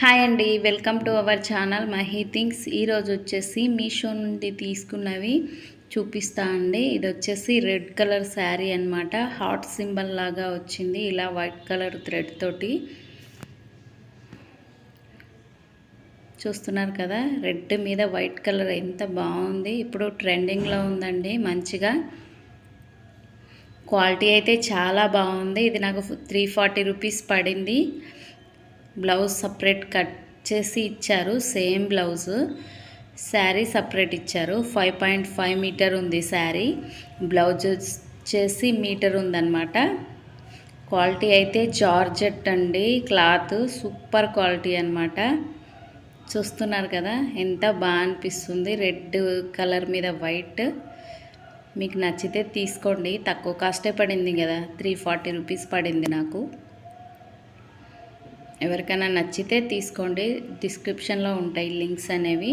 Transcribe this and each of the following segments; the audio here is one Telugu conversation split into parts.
హాయ్ అండి welcome to our channel Mahi things. ఈరోజు వచ్చేసి మీషో నుండి తీసుకున్నవి చూపిస్తా అండి. ఇది వచ్చేసి రెడ్ కలర్ శారీ అన్నమాట. హార్ట్ సింబల్ లాగా వచ్చింది ఇలా వైట్ కలర్ థ్రెడ్ తోటి. చూస్తున్నారు కదా రెడ్ మీద వైట్ కలర్ ఎంత బాగుంది. ఇప్పుడు ట్రెండింగ్లో ఉందండి మంచిగా. క్వాలిటీ అయితే చాలా బాగుంది. ఇది నాకు త్రీ ఫార్టీ రూపీస్ పడింది. బ్లౌజ్ సపరేట్ కట్ చేసి ఇచ్చారు. Same blouse. శారీ సపరేట్ ఇచ్చారు. ఫైవ్ పాయింట్ ఫైవ్ మీటర్ ఉంది శారీ. బ్లౌజ్ వచ్చేసి మీటర్ ఉందన్నమాట. క్వాలిటీ అయితే జార్జెట్ అండి. క్లాత్ సూపర్ క్వాలిటీ అనమాట చూస్తున్నారు కదా ఎంత బాగా అనిపిస్తుంది. రెడ్ కలర్ మీద వైట్. మీకు నచ్చితే తీసుకోండి. తక్కువ కాస్టే పడింది కదా. త్రీ ఫార్టీ రూపీస్ పడింది నాకు. ఎవరికైనా నచ్చితే తీసుకోండి. డిస్క్రిప్షన్లో ఉంటాయి లింక్స్ అనేవి.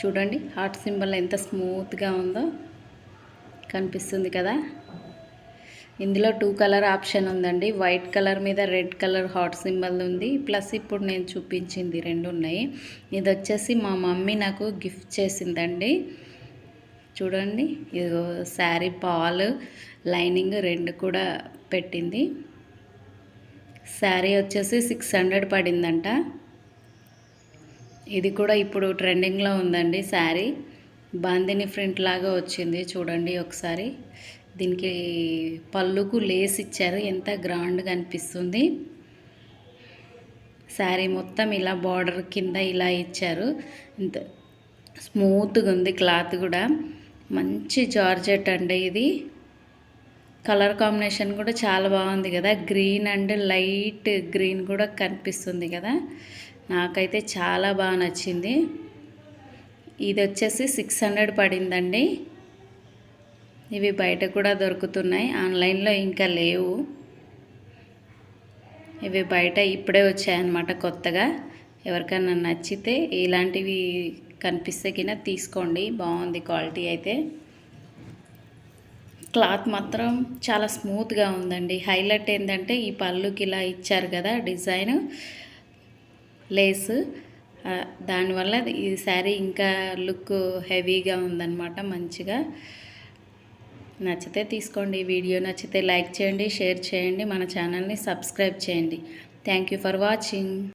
చూడండి హార్ట్ సింబల్ ఎంత స్మూత్గా ఉందో కనిపిస్తుంది కదా. ఇందులో టూ కలర్ ఆప్షన్ ఉందండి. వైట్ కలర్ మీద రెడ్ కలర్ హాట్ సింబల్ ఉంది. ప్లస్ ఇప్పుడు నేను చూపించింది రెండు ఉన్నాయి. ఇది వచ్చేసి మా మమ్మీ నాకు గిఫ్ట్ చేసిందండి. చూడండి ఇది శారీ పాలు లైనింగ్ రెండు కూడా పెట్టింది. శారీ వచ్చేసి సిక్స్ హండ్రెడ్ పడిందంట. ఇది కూడా ఇప్పుడు ట్రెండింగ్లో ఉందండి శారీ. బాందిని ఫ్రంట్ లాగా వచ్చింది చూడండి ఒకసారి. దీనికి పళ్ళుకు లేస్ ఇచ్చారు. ఎంత గ్రాండ్గా అనిపిస్తుంది. శారీ మొత్తం ఇలా బార్డర్ కింద ఇలా ఇచ్చారు. ఇంత స్మూత్గా ఉంది క్లాత్ కూడా. మంచి జార్జెట్ అండి ఇది. కలర్ కాంబినేషన్ కూడా చాలా బాగుంది కదా. గ్రీన్ అండ్ లైట్ గ్రీన్ కూడా కనిపిస్తుంది కదా. నాకైతే చాలా బాగా నచ్చింది. ఇది వచ్చేసి సిక్స్ హండ్రెడ్ పడిందండి. ఇవి బయట కూడా దొరుకుతున్నాయి. ఆన్లైన్లో ఇంకా లేవు. ఇవి బయట ఇప్పుడే వచ్చాయన్నమాట కొత్తగా. ఎవరికైనా నచ్చితే ఇలాంటివి కనిపిస్తే కింద తీసుకోండి. బాగుంది క్వాలిటీ అయితే. క్లాత్ మాత్రం చాలా స్మూత్గా ఉందండి. హైలైట్ ఏంటంటే ఈ పళ్ళుకి ఇలా ఇచ్చారు కదా డిజైన్ లేస్. దానివల్ల ఈ శారీ ఇంకా లుక్ హెవీగా ఉందన్నమాట మంచిగా. నచ్చితే తీసుకోండి. వీడియో నచ్చితే లైక్ చేయండి షేర్ చేయండి. మన ఛానల్ని సబ్స్క్రైబ్ చేయండి. Thank you for watching.